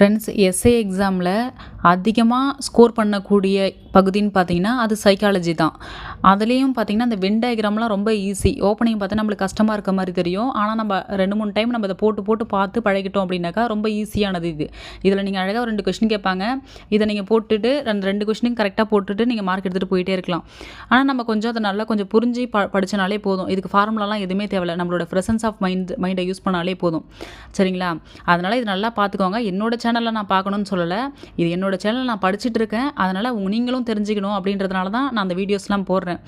Friends S A எக்ஸாமில் அதிகமாக score பண்ணக்கூடிய பகுதின்னு பார்த்தீங்கன்னா அது சைக்காலஜி தான். அதுலேயும் பார்த்தீங்கன்னா அந்த வென் டயக்ராம்லாம் ரொம்ப ஈஸி ஓப்பனிங் பார்த்தா நம்மளுக்கு கஷ்டமாக இருக்க மாதிரி தெரியும். ஆனால் நம்ம ரெண்டு மூணு டைம் நம்ம அதை போட்டு போட்டு பார்த்து பழகிட்டோம் அப்படின்னாக்கா ரொம்ப ஈஸியானது இது. இதில் நீங்கள் அழகாக ரெண்டு கொஷின் கேட்பாங்க. இதை நீங்கள் போட்டுட்டு ரெண்டு ரெண்டு கொஷினும் கரெக்டாக போட்டுட்டு நீங்கள் மார்க் எடுத்துகிட்டு போயிட்டே இருக்கலாம். ஆனால் நம்ம கொஞ்சம் அதை நல்லா கொஞ்சம் புரிஞ்சு ப படித்தனாலே போதும். இதுக்கு ஃபார்முலாலாம் எதுவுமே தேவையில்லை. நம்மளோட ப்ரெசன்ஸ் ஆஃப் மைண்ட் மைண்டை யூஸ் பண்ணாலே போதும். சரிங்களா? அதனால் இது நல்லா பார்த்துக்கோங்க. என்னோட சேனலில் நான் பார்க்கணும்னு சொல்லலை. இது என்னோடய சேனல் நான் படிச்சுட்டு இருக்கேன். அதனால் நீங்களும் தெரிஞ்சுக்கணும் அப்படின்றதுனால தான் நான் அந்த வீடியோஸ்லாம் போடுறேன்.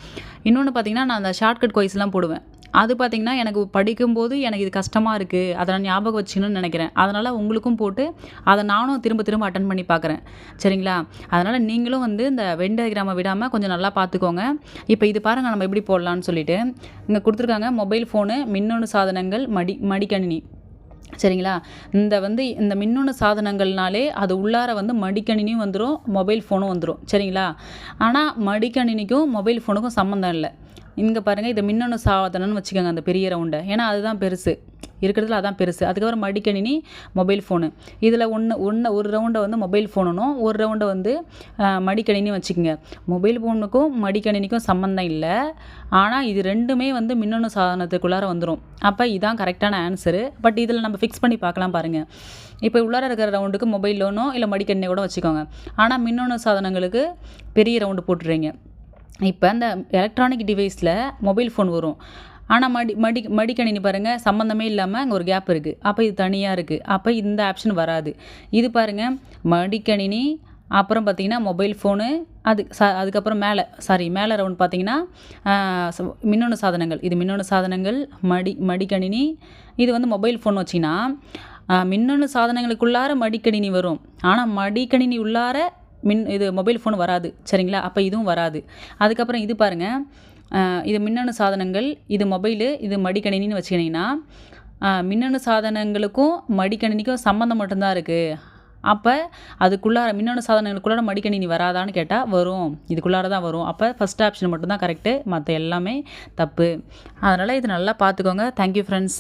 இன்னொன்று பார்த்தீங்கன்னா நான் அந்த ஷார்ட்கட் கொய்ஸ்லாம் போடுவேன். அது பார்த்திங்கன்னா எனக்கு படிக்கும்போது எனக்கு இது கஷ்டமாக இருக்குது அதை நான் ஞாபகம் வச்சுக்கணும்னு நினைக்கிறேன். அதனால் உங்களுக்கும் போட்டு அதை நானும் திரும்ப திரும்ப அட்டன் பண்ணி பார்க்குறேன் சரிங்களா? அதனால் நீங்களும் வந்து இந்த வென் விடாமல் கொஞ்சம் நல்லா பார்த்துக்கோங்க இப்போ இது பாருங்கள் நம்ம எப்படி போடலான்னு சொல்லிட்டு. இங்கே கொடுத்துருக்காங்க மொபைல் ஃபோனு மின்னணு சாதனங்கள் மடி மடிக்கணினி. சரிங்களா? இந்த வந்து இந்த மின்னணு சாதனங்கள்னாலே அது உள்ளார வந்து மடிக்கணினியும் வந்துடும் மொபைல் ஃபோனும் வந்துடும் சரிங்களா? ஆனால் மடிக்கணினிக்கும் மொபைல் ஃபோனுக்கும் சம்மந்தம் இல்லை. இங்கே பாருங்கள் இது மின்னணு சாதனம்னு வச்சுக்கோங்க அந்த பெரிய ரவுண்டை. ஏன்னா அதுதான் பெருசு. இருக்கிறதுல அதான் பெருசு. அதுக்கப்புறம் மடிக்கணினி மொபைல் ஃபோனு இதில் ஒன்று ஒன்று ஒரு ரவுண்டை வந்து மொபைல் ஃபோனுனும் ஒரு ரவுண்டை வந்து மடிக்கணினி வச்சுக்கோங்க. மொபைல் ஃபோனுக்கும் மடிக்கணினிக்கும் சம்மந்தம் இல்லை. ஆனால் இது ரெண்டுமே வந்து மின்னணு சாதனத்துக்குள்ளார வந்துடும் அப்போ இதான் கரெக்டான ஆன்சரு பட் இதில் நம்ம ஃபிக்ஸ் பண்ணி பார்க்கலாம் பாருங்கள் இப்போ உள்ளார இருக்கிற ரவுண்டுக்கு மொபைல் லோனோ இல்லை மடிக்கணினி கூட வச்சுக்கோங்க. ஆனால் மின்னணு சாதனங்களுக்கு பெரிய ரவுண்டு போட்டுறீங்க. இப்போ அந்த எலக்ட்ரானிக் டிவைஸில் மொபைல் ஃபோன் வரும். ஆனால் மடி மடி மடிக்கணினி பாருங்கள் சம்மந்தமே இல்லாமல் அங்கே ஒரு கேப் இருக்குது அப்போ இது தனியாக இருக்குது அப்போ இந்த ஆப்ஷன் வராது. இது பாருங்கள் மடிக்கணினி அப்புறம் பார்த்திங்கன்னா மொபைல் ஃபோனு அது ச அதுக்கப்புறம் மேலே சாரி மேலே ரவுண்ட் பார்த்திங்கன்னா மின்னணு சாதனங்கள். இது மின்னணு சாதனங்கள் மடி மடிக்கணினி இது வந்து மொபைல் ஃபோன் வச்சிங்கன்னா மின்னணு சாதனங்களுக்குள்ளார மடிக்கணினி வரும். ஆனால் மடிக்கணினி உள்ளார மின் இது மொபைல் ஃபோன் வராது. சரிங்களா? அப்போ இதுவும் வராது. அதுக்கப்புறம் இது பாருங்கள் இது மின்னணு சாதனங்கள் இது மொபைலு இது மடிக்கணினின்னு வச்சுக்கிட்டிங்கன்னா மின்னணு சாதனங்களுக்கும் மடிக்கணினிக்கும் சம்மந்தம் மட்டும்தான் இருக்குது அப்போ அதுக்குள்ளார மின்னணு சாதனங்களுக்குள்ளார மடிக்கணினி வராதான்னு கேட்டால் வரும். இதுக்குள்ளார தான் வரும். அப்போ ஃபஸ்ட் ஆப்ஷன் மட்டும்தான் கரெக்டு மற்ற எல்லாமே தப்பு. அதனால் இது நல்லா பார்த்துக்கோங்க தேங்க்யூ ஃப்ரெண்ட்ஸ்